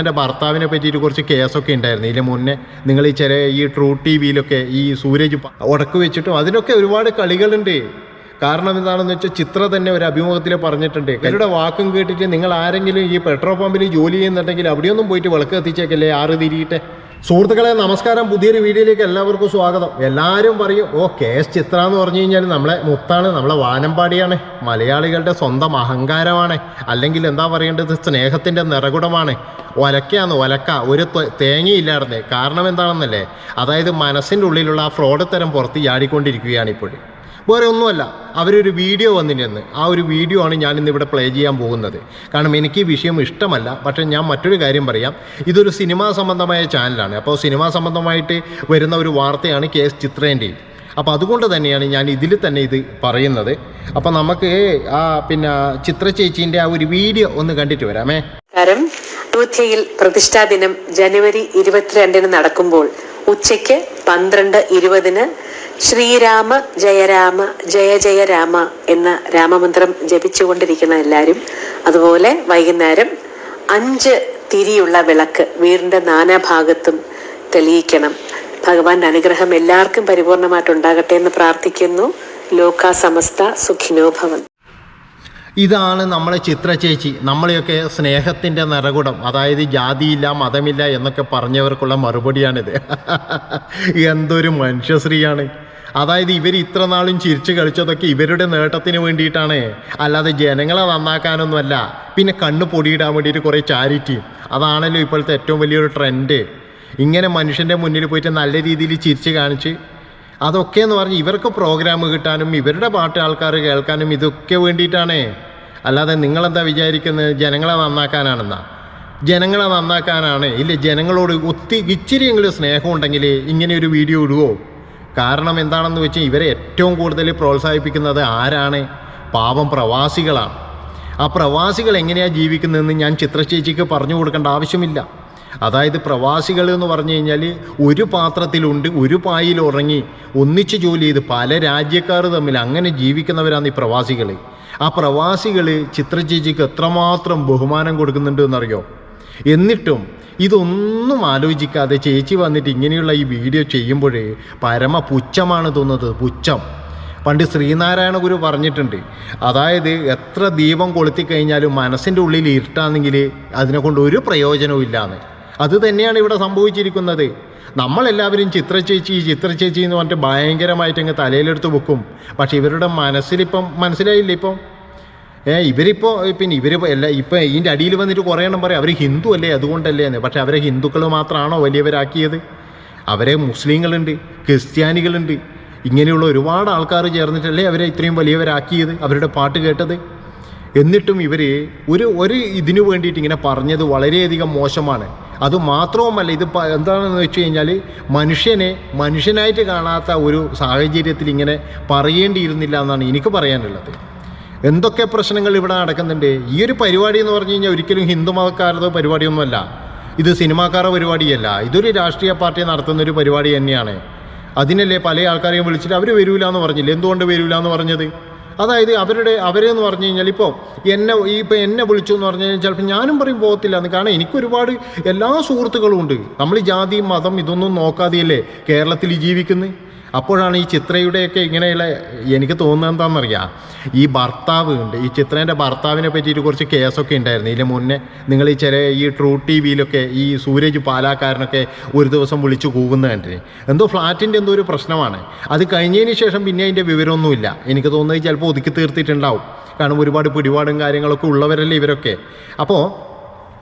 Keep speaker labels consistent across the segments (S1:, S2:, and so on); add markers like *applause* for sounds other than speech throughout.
S1: എന്റെ ഭർത്താവിനെ പറ്റിയിട്ട് കുറച്ച് കേസൊക്കെ ഉണ്ടായിരുന്നു. ഇതിന് മുന്നേ നിങ്ങൾ ഈ ചില ഈ ട്രൂ ടി വിയിലൊക്കെ ഈ സൂരജ് ഉടക്ക് വെച്ചിട്ടും അതിനൊക്കെ ഒരുപാട് കളികളുണ്ട്. കാരണം എന്താണെന്ന് വെച്ചാൽ ചിത്ര തന്നെ ഒരു അഭിമുഖത്തിൽ പറഞ്ഞിട്ടുണ്ട്. ഇവരുടെ വാക്കും കേട്ടിട്ട് നിങ്ങൾ ആരെങ്കിലും ഈ പെട്രോൾ പമ്പിൽ ജോലി ചെയ്യുന്നുണ്ടെങ്കിൽ അവിടെയൊന്നും പോയിട്ട് വിളക്ക് എത്തിച്ചേക്കല്ലേ ആറ് തിരിയിട്ട് സുഹൃത്തുക്കളെ നമസ്കാരം. പുതിയൊരു വീഡിയോയിലേക്ക് എല്ലാവർക്കും സ്വാഗതം. എല്ലാവരും പറയും ഓ കെ എസ് ചിത്ര എന്ന് പറഞ്ഞു കഴിഞ്ഞാൽ നമ്മളെ മുത്താണ് നമ്മളെ വാനമ്പാടിയാണ് മലയാളികളുടെ സ്വന്തം അഹങ്കാരമാണ് അല്ലെങ്കിൽ എന്താ പറയേണ്ടത് സ്നേഹത്തിന്റെ നിറകുടമാണ്. ഒലക്കയാന്ന് ഒലക്ക ഒരു തേങ്ങയില്ലായിരുന്നേ. കാരണം എന്താണെന്നല്ലേ? അതായത് മനസ്സിന്റെ ഉള്ളിലുള്ള ആ ഫ്രോഡ് തരം പുറത്ത് ചാടിക്കൊണ്ടിരിക്കുകയാണ് ഇപ്പോൾ വേറെ ഒന്നുമല്ല. അവരൊരു വീഡിയോ വന്നിരുന്ന്. ആ ഒരു വീഡിയോ ആണ് ഞാൻ ഇന്ന് ഇവിടെ പ്ലേ ചെയ്യാൻ പോകുന്നത്. കാരണം എനിക്ക് ഈ വിഷയം ഇഷ്ടമല്ല. പക്ഷേ ഞാൻ മറ്റൊരു കാര്യം പറയാം. ഇതൊരു സിനിമാ സംബന്ധമായ ചാനലാണ് അപ്പോൾ സിനിമാ സംബന്ധമായിട്ട് വരുന്ന ഒരു വാർത്തയാണ് കെ എസ് ചിത്രേന്റെയും അപ്പോൾ അതുകൊണ്ട് തന്നെയാണ് ഞാൻ ഇതിൽ തന്നെ ഇത് പറയുന്നത്. അപ്പോൾ നമുക്ക് ആ പിന്നെ ചിത്ര ചേച്ചീന്റെ ആ ഒരു വീഡിയോ ഒന്ന് കണ്ടിട്ട് വരാമേ.
S2: കാരണം അയോധ്യയിൽ പ്രതിഷ്ഠാ ദിനം ജനുവരി ഇരുപത്തിരണ്ടിന് നടക്കുമ്പോൾ ഉച്ചയ്ക്ക് പന്ത്രണ്ട് ഇരുപതിന് ശ്രീരാമ ജയരാമ ജയ ജയ രാമ എന്ന രാമമന്ത്രം ജപിച്ചുകൊണ്ടിരിക്കുന്ന എല്ലാവരും അതുപോലെ വൈകുന്നേരം അഞ്ച് തിരിയുള്ള വിളക്ക് വീടിന്റെ നാനാഭാഗത്തും തെളിയിക്കണം. ഭഗവാന്റെ അനുഗ്രഹം എല്ലാവർക്കും പരിപൂർണമായിട്ടുണ്ടാകട്ടെ എന്ന് പ്രാർത്ഥിക്കുന്നു. ലോക സമസ്ത സുഖിനോ ഭവൻ.
S1: ഇതാണ് നമ്മളെ ചിത്ര ചേച്ചി. നമ്മളെയൊക്കെ സ്നേഹത്തിന്റെ നിറകുടം അതായത് ജാതിയില്ല മതമില്ല എന്നൊക്കെ പറഞ്ഞവർക്കുള്ള മറുപടിയാണിത്. *laughs* എന്തൊരു മനുഷ്യശ്രീയാണ്. അതായത് ഇവർ ഇത്ര നാളും ചിരിച്ച് കളിച്ചതൊക്കെ ഇവരുടെ നേട്ടത്തിന് വേണ്ടിയിട്ടാണ്. അല്ലാതെ ജനങ്ങളെ നന്നാക്കാനൊന്നുമല്ല പിന്നെ കണ്ണ് പൊടിയിടാൻ വേണ്ടിയിട്ട് കുറേ ചാരിറ്റിയും അതാണല്ലോ ഇപ്പോഴത്തെ ഏറ്റവും വലിയൊരു ട്രെൻഡ് ഇങ്ങനെ മനുഷ്യന്റെ മുന്നിൽ പോയിട്ട് നല്ല രീതിയിൽ ചിരിച്ച് കാണിച്ച് അതൊക്കെ എന്ന് പറഞ്ഞ് ഇവർക്ക് പ്രോഗ്രാം കിട്ടാനും ഇവരുടെ പാട്ട് ആൾക്കാർ കേൾക്കാനും ഇതൊക്കെ വേണ്ടിയിട്ടാണ്. അല്ലാതെ നിങ്ങളെന്താ വിചാരിക്കുന്നത് ജനങ്ങളെ നന്നാക്കാനാണെന്നാ? ജനങ്ങളെ നന്നാക്കാനാണ്. ഇല്ല ജനങ്ങളോട് ഒത്തി ഇച്ചിരിയെങ്കിലും സ്നേഹം ഉണ്ടെങ്കിൽ ഇങ്ങനെ ഒരു വീഡിയോ ഇടുവോ? കാരണം എന്താണെന്ന് വെച്ചാൽ ഇവരെ ഏറ്റവും കൂടുതൽ പ്രോത്സാഹിപ്പിക്കുന്നത് ആരാണ്? പാവം പ്രവാസികളാണ്. ആ പ്രവാസികൾ എങ്ങനെയാണ് ജീവിക്കുന്നതെന്ന് ഞാൻ ചിത്രചേച്ചിക്ക് പറഞ്ഞു കൊടുക്കേണ്ട ആവശ്യമില്ല. അതായത് പ്രവാസികൾ എന്ന് പറഞ്ഞു കഴിഞ്ഞാൽ ഒരു പാത്രത്തിലുണ്ട് ഒരു പായിൽ ഉറങ്ങി ഒന്നിച്ച് ജോലി ചെയ്ത് പല രാജ്യക്കാർ തമ്മിൽ അങ്ങനെ ജീവിക്കുന്നവരാണ് ഈ പ്രവാസികൾ ആ പ്രവാസികൾ ചിത്രചേച്ചിക്ക് എത്രമാത്രം ബഹുമാനം കൊടുക്കുന്നുണ്ട് എന്നറിയോ? എന്നിട്ടും ഇതൊന്നും ആലോചിക്കാതെ ചേച്ചി വന്നിട്ട് ഇങ്ങനെയുള്ള ഈ വീഡിയോ ചെയ്യുമ്പോൾ പരമ പുച്ഛമാണ് തോന്നുന്നത്. പുച്ഛം. പണ്ട് ശ്രീനാരായണ ഗുരു പറഞ്ഞിട്ടുണ്ട്. അതായത് എത്ര ദീപം കൊളുത്തി കഴിഞ്ഞാലും മനസ്സിന്റെ ഉള്ളിൽ ഇരുട്ടാണെങ്കിൽ അതിനെ കൊണ്ട് ഒരു പ്രയോജനവും ഇല്ലാന്ന്. അത് തന്നെയാണ് ഇവിടെ സംഭവിച്ചിരിക്കുന്നത്. നമ്മളെല്ലാവരും ചിത്രചേച്ചി ചിത്രചേച്ചി എന്ന് പറഞ്ഞിട്ട് ഭയങ്കരമായിട്ട് അങ്ങ് തലയിലെടുത്ത് വെക്കും. പക്ഷേ ഇവരുടെ മനസ്സിലിപ്പം മനസ്സിലായില്ല ഇപ്പം? ഏ ഇവരിപ്പോൾ പിന്നെ ഇവർ എല്ലാ ഇപ്പം ഇതിന്റെ അടിയിൽ വന്നിട്ട് കുറേ എണ്ണം പറയും അവർ ഹിന്ദു അല്ലേ? അതുകൊണ്ടല്ലേ എന്ന് പക്ഷെ അവരെ ഹിന്ദുക്കൾ മാത്രമാണോ വലിയവരാക്കിയത്? അവരെ മുസ്ലിങ്ങളുണ്ട് ക്രിസ്ത്യാനികളുണ്ട്. ഇങ്ങനെയുള്ള ഒരുപാട് ആൾക്കാർ ചേർന്നിട്ടല്ലേ അവരെ ഇത്രയും വലിയവരാക്കിയത് അവരുടെ പാട്ട് കേട്ടത്. എന്നിട്ടും ഇവർ ഒരു ഒരു ഇതിനു വേണ്ടിയിട്ട് ഇങ്ങനെ പറഞ്ഞത് വളരെയധികം മോശമാണ്. അത് മാത്രവുമല്ല ഇത് എന്താണെന്ന് വെച്ച് കഴിഞ്ഞാൽ മനുഷ്യനെ മനുഷ്യനായിട്ട് കാണാത്ത ഒരു സാഹചര്യത്തിൽ ഇങ്ങനെ പറയേണ്ടിയിരുന്നില്ല എന്നാണ് എനിക്ക് പറയാനുള്ളത്. എന്തൊക്കെ പ്രശ്നങ്ങൾ ഇവിടെ നടക്കുന്നുണ്ട്? ഈ ഒരു പരിപാടി എന്ന് പറഞ്ഞു കഴിഞ്ഞാൽ ഒരിക്കലും ഹിന്ദു മതക്കാരുടെ പരിപാടിയൊന്നുമല്ല. ഇത് സിനിമാക്കാരുടെ പരിപാടിയല്ല. ഇതൊരു രാഷ്ട്രീയ പാർട്ടി നടത്തുന്ന ഒരു പരിപാടി തന്നെയാണ്. അതിനല്ലേ പല ആൾക്കാരെയും വിളിച്ചിട്ട് അവർ വരില്ല എന്ന് പറഞ്ഞില്ല? എന്തുകൊണ്ട് വരില്ല എന്ന് പറഞ്ഞത്? അതായത് അവരുടെ അവരെന്ന് പറഞ്ഞു കഴിഞ്ഞാൽ ഇപ്പോൾ എന്നെ ഇപ്പോൾ എന്നെ വിളിച്ചു എന്ന് പറഞ്ഞു കഴിഞ്ഞാൽ ചിലപ്പോൾ ഞാനും പറയും പോകത്തില്ല എന്ന്. കാരണം എനിക്കൊരുപാട് എല്ലാ സുഹൃത്തുക്കളും ഉണ്ട്. നമ്മൾ ജാതി മതം ഇതൊന്നും നോക്കാതെയല്ലേ കേരളത്തിൽ ജീവിക്കുന്നത് അപ്പോഴാണ് ഈ ചിത്രയുടെയൊക്കെ ഇങ്ങനെയുള്ള എനിക്ക് തോന്നുന്നത് എന്താണെന്നറിയാം? ഈ ഭർത്താവ് ഉണ്ട്. ഈ ചിത്രേന്റെ ഭർത്താവിനെ പറ്റിയിട്ട് കുറച്ച് കേസൊക്കെ ഉണ്ടായിരുന്നു. ഇതിന് മുന്നേ നിങ്ങൾ ഈ ചില ഈ ട്രൂ ടി വിയിലൊക്കെ ഈ സൂരജ് പാലാക്കാരനൊക്കെ ഒരു ദിവസം വിളിച്ചു കൂവുന്ന കണ്ടിന്. എന്തോ ഫ്ലാറ്റിന്റെ എന്തോ ഒരു പ്രശ്നമാണ്. അത് കഴിഞ്ഞതിന് ശേഷം പിന്നെ അതിന്റെ വിവരമൊന്നുമില്ല. എനിക്ക് തോന്നുന്നത് ചിലപ്പോൾ ഒതുക്കി തീർത്തിട്ടുണ്ടാവും. കാരണം ഒരുപാട് പിടിപാടും കാര്യങ്ങളൊക്കെ ഉള്ളവരല്ലേ ഇവരൊക്കെ. അപ്പോൾ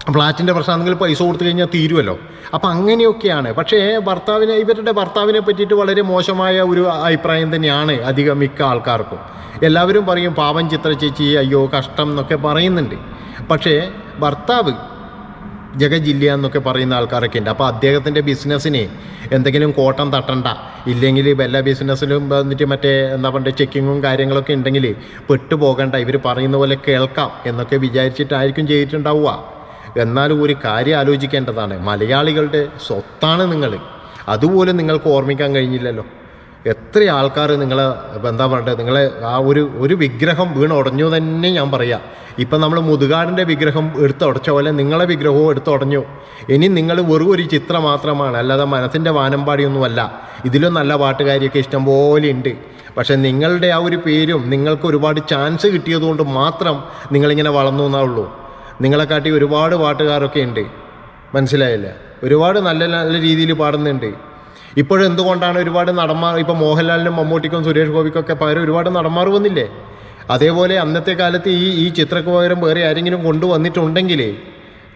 S1: ഫ്ലാറ്റിന്റെ പ്രശ്നമാണെങ്കിൽ പൈസ കൊടുത്തു കഴിഞ്ഞാൽ തീരുമല്ലോ അപ്പം അങ്ങനെയൊക്കെയാണ്. പക്ഷേ ഭർത്താവിനെ ഇവരുടെ ഭർത്താവിനെ പറ്റിയിട്ട് വളരെ മോശമായ ഒരു അഭിപ്രായം തന്നെയാണ് അധികം മിക്ക ആൾക്കാർക്കും. എല്ലാവരും പറയും പാവം ചിത്ര ചേച്ചി അയ്യോ കഷ്ടം എന്നൊക്കെ പറയുന്നുണ്ട്. പക്ഷേ ഭർത്താവ് ജഗജില്ല എന്നൊക്കെ പറയുന്ന ആൾക്കാരൊക്കെ ഉണ്ട്. അപ്പോൾ അദ്ദേഹത്തിന്റെ ബിസിനസ്സിനെ എന്തെങ്കിലും കോട്ടം തട്ടണ്ട. ഇല്ലെങ്കിൽ എല്ലാ ബിസിനസ്സിലും വന്നിട്ട് മറ്റേ എന്താ പറയുക ചെക്കിങ്ങും കാര്യങ്ങളൊക്കെ ഉണ്ടെങ്കിൽ പെട്ടുപോകണ്ട. ഇവർ പറയുന്ന പോലെ കേൾക്കാം എന്നൊക്കെ വിചാരിച്ചിട്ടായിരിക്കും ചെയ്തിട്ടുണ്ടാവുക. എന്നാലും ഒരു കാര്യം ആലോചിക്കേണ്ടതാണ്. മലയാളികളുടെ സ്വത്താണ് നിങ്ങൾ. അതുപോലെ നിങ്ങൾക്ക് ഓർമ്മിക്കാൻ കഴിഞ്ഞില്ലല്ലോ. എത്ര ആൾക്കാർ നിങ്ങളെ എന്താ പറയണ്ടത് നിങ്ങളെ ആ ഒരു ഒരു വിഗ്രഹം വീണ് ഉടഞ്ഞു തന്നെ ഞാൻ പറയാം. ഇപ്പം നമ്മൾ മുതുകാടിന്റെ വിഗ്രഹം എടുത്ത് ഉടച്ച പോലെ നിങ്ങളെ വിഗ്രഹവും എടുത്ത് ഉടഞ്ഞു. ഇനി നിങ്ങൾ വെറും ഒരു ചിത്രം മാത്രമാണ് അല്ലാതെ മനസ്സിന്റെ വാനമ്പാടിയൊന്നുമല്ല. ഇതിലും നല്ല പാട്ടുകാരിയൊക്കെ ഇഷ്ടം പോലെ ഉണ്ട്. പക്ഷെ നിങ്ങളുടെ ആ ഒരു പേരും നിങ്ങൾക്ക് ഒരുപാട് ചാൻസ് കിട്ടിയതുകൊണ്ട് മാത്രം നിങ്ങളിങ്ങനെ വളർന്നു എന്നേ ഉള്ളൂ. നിങ്ങളെക്കാട്ടി ഒരുപാട് പാട്ടുകാരൊക്കെ ഉണ്ട്. മനസ്സിലായില്ല? ഒരുപാട് നല്ല നല്ല രീതിയിൽ പാടുന്നുണ്ട്. ഇപ്പോഴും എന്തുകൊണ്ടാണ് ഒരുപാട് നടന്മാർ ഇപ്പം മോഹൻലാലിനും മമ്മൂട്ടിക്കും സുരേഷ് ഗോപിക്കൊക്കെ പകരം ഒരുപാട് നടന്മാർ വന്നില്ലേ? അതേപോലെ അന്നത്തെ കാലത്ത് ഈ ഈ ചിത്രക്ക് പകരം വേറെ ആരെങ്കിലും കൊണ്ടുവന്നിട്ടുണ്ടെങ്കിൽ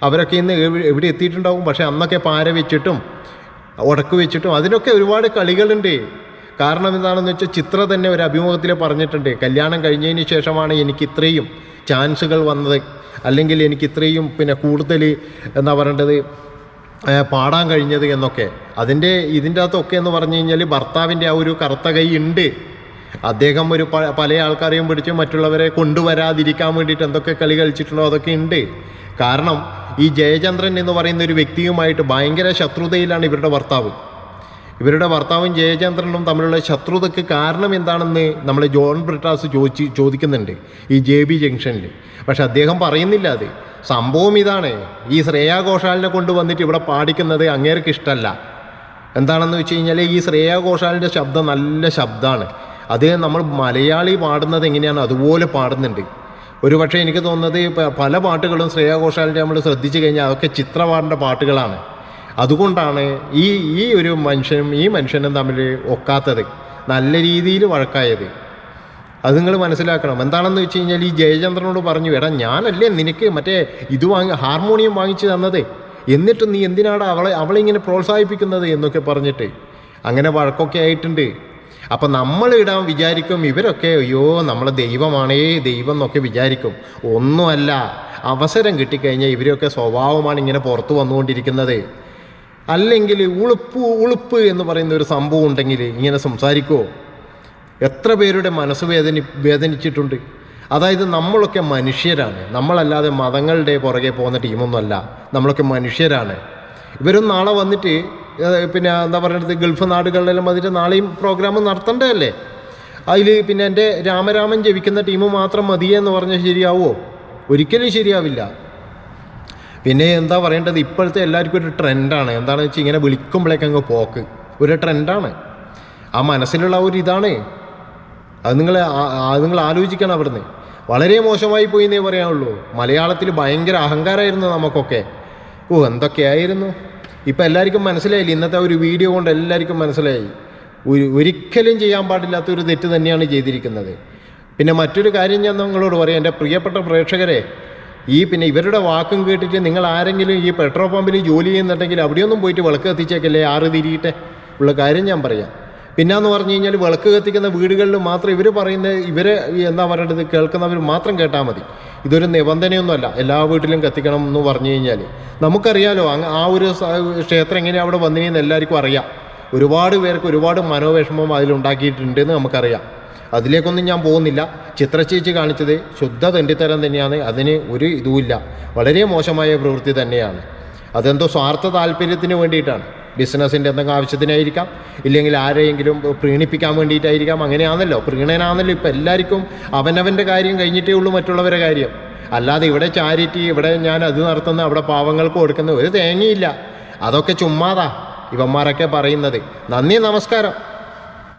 S1: അവരൊക്കെ ഇന്ന് എവി- എവിടെ എത്തിയിട്ടുണ്ടാവും? പക്ഷേ അന്നൊക്കെ പാര വെച്ചിട്ടും ഉടക്ക് വെച്ചിട്ടും അതിനൊക്കെ ഒരുപാട് കളികളുണ്ട്. കാരണം എന്താണെന്ന് വെച്ചാൽ ചിത്ര തന്നെ ഒരു അഭിമുഖത്തിൽ പറഞ്ഞിട്ടുണ്ട് കല്യാണം കഴിഞ്ഞതിന് ശേഷമാണ് എനിക്ക് ഇത്രയും ചാൻസുകൾ വന്നത്. അല്ലെങ്കിൽ എനിക്ക് ഇത്രയും പിന്നെ കൂടുതൽ എന്താ പറയേണ്ടത് പാടാൻ കഴിഞ്ഞത് എന്നൊക്കെ. അതിന്റെ ഇതിന്റെ അകത്തൊക്കെ എന്ന് പറഞ്ഞു കഴിഞ്ഞാൽ ഭർത്താവിന്റെ ആ ഒരു കറുത്ത കൈ ഉണ്ട്. അദ്ദേഹം ഒരു പല ആൾക്കാരെയും പിടിച്ച് മറ്റുള്ളവരെ കൊണ്ടുവരാതിരിക്കാൻ വേണ്ടിയിട്ട് എന്തൊക്കെ കളി കളിച്ചിട്ടുണ്ടോ അതൊക്കെ ഉണ്ട്. കാരണം ഈ ജയചന്ദ്രൻ എന്ന് പറയുന്ന ഒരു വ്യക്തിയുമായിട്ട് ഭയങ്കര ശത്രുതയിലാണ് ഇവരുടെ ഭർത്താവ്. ഇവരുടെ ഭർത്താവും ജയചന്ദ്രനും തമ്മിലുള്ള ശത്രുതയ്ക്ക് കാരണം എന്താണെന്ന് നമ്മൾ ജോൺ ബ്രിട്ടാസ് ചോദിച്ച് ചോദിക്കുന്നുണ്ട് ഈ ജെ ബി ജംഗ്ഷനിൽ പക്ഷെ അദ്ദേഹം പറയുന്നില്ല അത്. സംഭവം ഇതാണ്. ഈ ശ്രേയാ ഘോഷാലിനെ കൊണ്ടുവന്നിട്ട് ഇവിടെ പാടിക്കുന്നത് അങ്ങേർക്ക് ഇഷ്ടമല്ല എന്താണെന്ന് വെച്ച് കഴിഞ്ഞാൽ ഈ ശ്രേയാ ഘോഷാലിന്റെ ശബ്ദം നല്ല ശബ്ദമാണ് അത് നമ്മൾ മലയാളി പാടുന്നത് എങ്ങനെയാണ്? അതുപോലെ പാടുന്നുണ്ട്. ഒരു പക്ഷേ എനിക്ക് തോന്നുന്നത് പല പാട്ടുകളും ശ്രേയാ ഘോഷാലിന്റെ നമ്മൾ ശ്രദ്ധിച്ചു കഴിഞ്ഞാൽ അതൊക്കെ ചിത്രപാടിന്റെ പാട്ടുകളാണ്. അതുകൊണ്ടാണ് ഈ ഈ ഒരു മനുഷ്യനും ഈ മനുഷ്യനും തമ്മിൽ ഒക്കാത്തത്. നല്ല രീതിയിൽ വഴക്കായത്. അത് നിങ്ങൾ മനസ്സിലാക്കണം. എന്താണെന്ന് വെച്ച് കഴിഞ്ഞാൽ ഈ ജയചന്ദ്രനോട് പറഞ്ഞു എടാ ഞാനല്ലേ നിനക്ക് മറ്റേ ഇത് വാങ്ങി ഹാർമോണിയം വാങ്ങിച്ചു തന്നത്? എന്നിട്ട് നീ എന്തിനാണ് അവളെ അവളെ ഇങ്ങനെ പ്രോത്സാഹിപ്പിക്കുന്നത്? എന്നൊക്കെ പറഞ്ഞിട്ട് അങ്ങനെ വഴക്കൊക്കെ ആയിട്ടുണ്ട്. അപ്പം നമ്മൾ ഇടാൻ വിചാരിക്കും ഇവരൊക്കെ അയ്യോ നമ്മളെ ദൈവമാണേ ദൈവം എന്നൊക്കെ വിചാരിക്കും. ഒന്നുമല്ല അവസരം കിട്ടിക്കഴിഞ്ഞാൽ ഇവരൊക്കെ സ്വഭാവമാണ് ഇങ്ങനെ പുറത്തു വന്നുകൊണ്ടിരിക്കുന്നത്. അല്ലെങ്കിൽ ഉളുപ്പ് ഉളുപ്പ് എന്ന് പറയുന്ന ഒരു സംഭവം ഉണ്ടെങ്കിൽ ഇങ്ങനെ സംസാരിക്കുമോ എത്ര പേരുടെ മനസ്സ് വേദനി വേദനിച്ചിട്ടുണ്ട്. അതായത് നമ്മളൊക്കെ മനുഷ്യരാണ്. നമ്മളല്ലാതെ മതങ്ങളുടെ പുറകെ പോകുന്ന ടീമൊന്നുമല്ല. നമ്മളൊക്കെ മനുഷ്യരാണ്. ഇവരും നാളെ വന്നിട്ട് പിന്നെ എന്താ പറയുന്നത് ഗൾഫ് നാടുകളിലെല്ലാം വന്നിട്ട് നാളെയും പ്രോഗ്രാം നടത്തേണ്ടതല്ലേ? അതിൽ പിന്നെ എന്റെ രാമരാമൻ ജപിക്കുന്ന ടീം മാത്രം മതിയെന്ന് പറഞ്ഞാൽ ശരിയാവുമോ ഒരിക്കലും ശരിയാവില്ല. പിന്നെ എന്താ പറയേണ്ടത്? ഇപ്പോഴത്തെ എല്ലാവർക്കും ഒരു ട്രെൻഡാണ്. എന്താണെന്ന് വെച്ചാൽ ഇങ്ങനെ വിളിക്കുമ്പോഴേക്ക് അങ്ങ് പോക്ക്. ഒരു ട്രെൻഡാണ്. ആ മനസ്സിലുള്ള ഒരു ഇതാണ്. അത് നിങ്ങൾ നിങ്ങൾ ആലോചിക്കണം അവിടുന്ന്. വളരെ മോശമായി പോയി എന്നേ പറയാനുള്ളൂ. മലയാളത്തിൽ ഭയങ്കര അഹങ്കാരമായിരുന്നു നമുക്കൊക്കെ. ഓ എന്തൊക്കെയായിരുന്നു? ഇപ്പം എല്ലാവർക്കും മനസ്സിലായില്ല? ഇന്നത്തെ ഒരു വീഡിയോ കൊണ്ട് എല്ലാവർക്കും മനസ്സിലായി. ഒരു ഒരിക്കലും ചെയ്യാൻ പാടില്ലാത്ത ഒരു തെറ്റ് തന്നെയാണ് ചെയ്തിരിക്കുന്നത്. പിന്നെ മറ്റൊരു കാര്യം ഞാൻ നിങ്ങളോട് പറയാം. എന്റെ പ്രിയപ്പെട്ട പ്രേക്ഷകരെ ഈ പിന്നെ ഇവരുടെ വാക്കും കേട്ടിട്ട് നിങ്ങൾ ആരെങ്കിലും ഈ പെട്രോൾ പമ്പിൽ ജോലി ചെയ്യുന്നുണ്ടെങ്കിൽ അവിടെയൊന്നും പോയിട്ട് വിളക്ക് കത്തിച്ചേക്കല്ലേ? ആറ് തിരിയിട്ട്. ഉള്ള കാര്യം ഞാൻ പറയാം. പിന്നെന്ന് പറഞ്ഞു കഴിഞ്ഞാൽ വിളക്ക് കത്തിക്കുന്ന വീടുകളിൽ മാത്രം ഇവർ പറയുന്ന ഇവരെ എന്താ പറയേണ്ടത്? കേൾക്കുന്നവർ മാത്രം കേട്ടാൽ മതി. ഇതൊരു നിബന്ധനയൊന്നുമല്ല. എല്ലാ വീട്ടിലും കത്തിക്കണം എന്ന് പറഞ്ഞു കഴിഞ്ഞാൽ. നമുക്കറിയാലോ ആ ഒരു ക്ഷേത്രം എങ്ങനെയാണ് അവിടെ വന്നിനെന്ന് എല്ലാവർക്കും അറിയാം. ഒരുപാട് പേർക്ക് ഒരുപാട് മനോവിഷമം അതിലുണ്ടാക്കിയിട്ടുണ്ട് എന്ന് നമുക്കറിയാം. അതിലേക്കൊന്നും ഞാൻ പോകുന്നില്ല. ചിത്രചേച്ചി കാണിച്ചത് ശുദ്ധ തെണ്ടിത്തരം തന്നെയാണ്. അതിന് ഒരു ഇതുമില്ല. വളരെ മോശമായ പ്രവൃത്തി തന്നെയാണ്. അതെന്തോ സ്വാർത്ഥ താല്പര്യത്തിന് വേണ്ടിയിട്ടാണ്. ബിസിനസ്സിന്റെ എന്തെങ്കിലും ആവശ്യത്തിനായിരിക്കാം. ഇല്ലെങ്കിൽ ആരെയെങ്കിലും പ്രീണിപ്പിക്കാൻ വേണ്ടിയിട്ടായിരിക്കാം. അങ്ങനെയാണല്ലോ. പ്രീണനാണല്ലോ ഇപ്പം എല്ലാവർക്കും അവനവന്റെ കാര്യം കഴിഞ്ഞിട്ടേ ഉള്ളൂ മറ്റുള്ളവരുടെ കാര്യം. അല്ലാതെ ഇവിടെ ചാരിറ്റി ഇവിടെ ഞാൻ അത് നടത്തുന്ന അവിടെ പാവങ്ങൾക്ക് കൊടുക്കുന്ന ഒരു തേങ്ങയില്ല. അതൊക്കെ ചുമ്മാതാ. ഇവന്മാരൊക്കെ പറയുന്നത്. നന്ദി നമസ്കാരം.